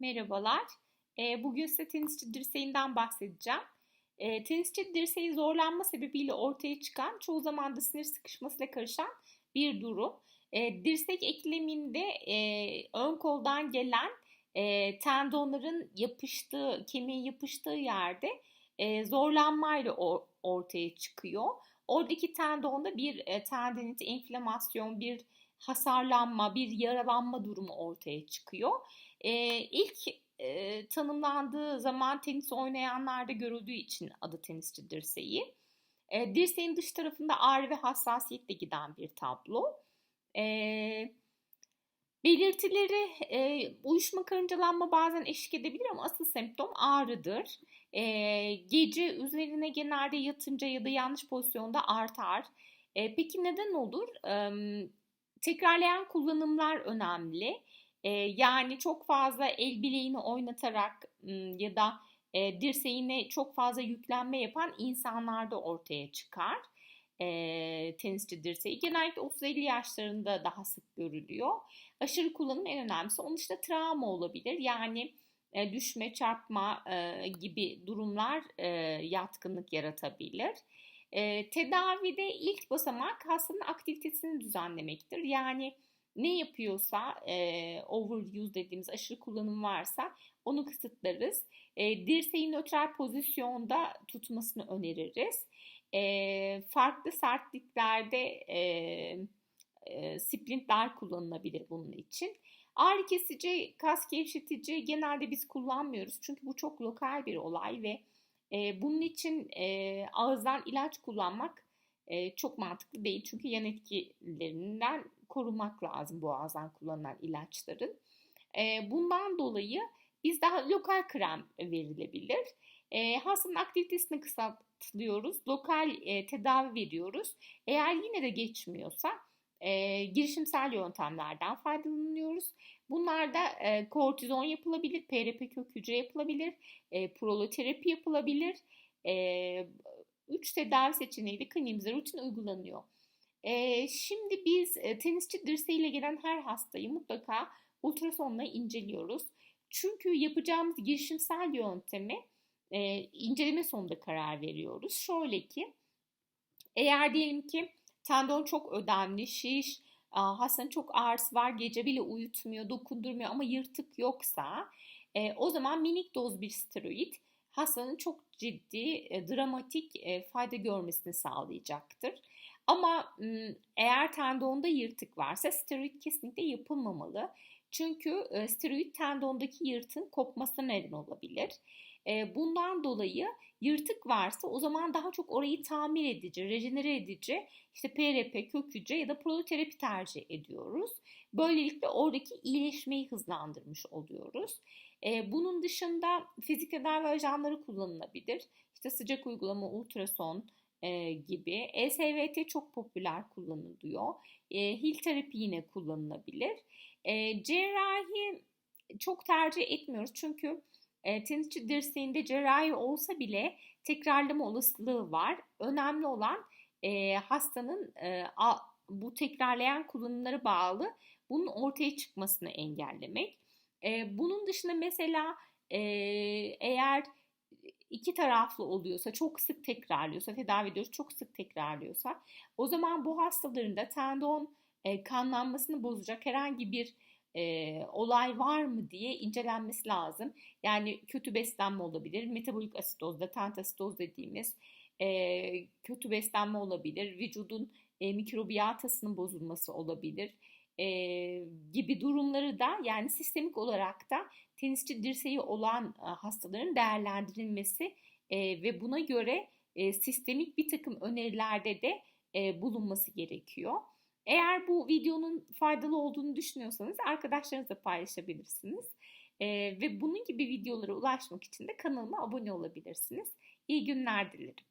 Merhabalar. Eee, bugün size tenisçi dirseğinden bahsedeceğim. Eee, tenisçi dirseği zorlanma sebebiyle ortaya çıkan, çoğu zaman da sinir sıkışmasıyla karışan bir durum. Eee, dirsek ekleminde eee, ön koldan gelen eee, tendonların yapıştığı, kemiğin yapıştığı yerde eee, zorlanmayla ortaya çıkıyor. Oradaki tendonda bir e, tendinit, enflamasyon, bir hasarlanma, bir yaralanma durumu ortaya çıkıyor. Ee, ilk e, tanımlandığı zaman tenis oynayanlarda görüldüğü için adı tenisçi dirseği. E, dirseğin dış tarafında ağrı ve hassasiyetle giden bir tablo. E, belirtileri e, uyuşma karıncalanma bazen eşlik edebilir ama asıl semptom ağrıdır. E, gece üzerine genelde yatınca ya da yanlış pozisyonda artar. E, peki neden olur? E, tekrarlayan kullanımlar önemli. E, yani çok fazla el bileğini oynatarak ya da e, dirseğine çok fazla yüklenme yapan insanlarda ortaya çıkar. E, tenisçi dirseği genellikle 30-50 yaşlarında daha sık görülüyor. Aşırı kullanım en önemlisi. Onun dışında travma olabilir. Yani e, düşme, çarpma e, gibi durumlar e, yatkınlık yaratabilir. E, tedavide ilk basamak hastanın aktivitesini düzenlemektir. Yani ne yapıyorsa e, overuse dediğimiz aşırı kullanım varsa onu kısıtlarız. E, dirseğin nötral pozisyonda tutmasını öneririz. E, farklı sertliklerde e, e, splintler kullanılabilir bunun için. Ağrı kesici, kas gevşetici genelde biz kullanmıyoruz. Çünkü bu çok lokal bir olay ve e, bunun için e, ağızdan ilaç kullanmak e, çok mantıklı değil. Çünkü yan etkilerinden korumak lazım boğazdan kullanılan ilaçların. E, bundan dolayı biz daha lokal krem verilebilir. E, hastanın aktivitesini kısaltıyoruz. Lokal e, tedavi veriyoruz. Eğer yine de geçmiyorsa e, girişimsel yöntemlerden faydalanıyoruz. Bunlarda e, kortizon yapılabilir, PRP kök hücre yapılabilir, e, proloterapi yapılabilir. E, üç tedavi seçeneği de kliniğimizde rutin uygulanıyor. E, şimdi biz e, tenisçi dirseğiyle gelen her hastayı mutlaka ultrasonla inceliyoruz. Çünkü yapacağımız girişimsel yöntemi e, inceleme sonunda karar veriyoruz. Şöyle ki eğer diyelim ki tendon çok ödemli, şiş, hastanın çok ağrısı var, gece bile uyutmuyor, dokundurmuyor ama yırtık yoksa e, o zaman minik doz bir steroid hastanın çok ciddi, e, dramatik e, fayda görmesini sağlayacaktır. Ama eğer tendonda yırtık varsa steroid kesinlikle yapılmamalı. Çünkü e, steroid tendondaki yırtın kopmasına neden olabilir. E, bundan dolayı yırtık varsa o zaman daha çok orayı tamir edici, rejenere edici işte PRP, kök hücre ya da proloterapi tercih ediyoruz. Böylelikle oradaki iyileşmeyi hızlandırmış oluyoruz. E, bunun dışında fizik tedavi ajanları kullanılabilir. İşte sıcak uygulama, ultrason, e, gibi. ESVT çok popüler kullanılıyor. E, hil terapi yine kullanılabilir. E, cerrahi çok tercih etmiyoruz çünkü e, tenisçi dirseğinde cerrahi olsa bile tekrarlama olasılığı var. Önemli olan e, hastanın e, a, bu tekrarlayan kullanımlara bağlı bunun ortaya çıkmasını engellemek. E, bunun dışında mesela e, eğer iki taraflı oluyorsa, çok sık tekrarlıyorsa, tedavi ediyoruz, çok sık tekrarlıyorsa o zaman bu hastaların da tendon e, kanlanmasını bozacak herhangi bir e, olay var mı diye incelenmesi lazım. Yani kötü beslenme olabilir, metabolik asitoz, latent asitoz dediğimiz e, kötü beslenme olabilir, vücudun e, mikrobiyatasının bozulması olabilir e, gibi durumları da yani sistemik olarak da tenisçi dirseği olan hastaların değerlendirilmesi e, ve buna göre e, sistemik bir takım önerilerde de e, bulunması gerekiyor. Eğer bu videonun faydalı olduğunu düşünüyorsanız arkadaşlarınızla paylaşabilirsiniz. E, ve bunun gibi videolara ulaşmak için de kanalıma abone olabilirsiniz. İyi günler dilerim.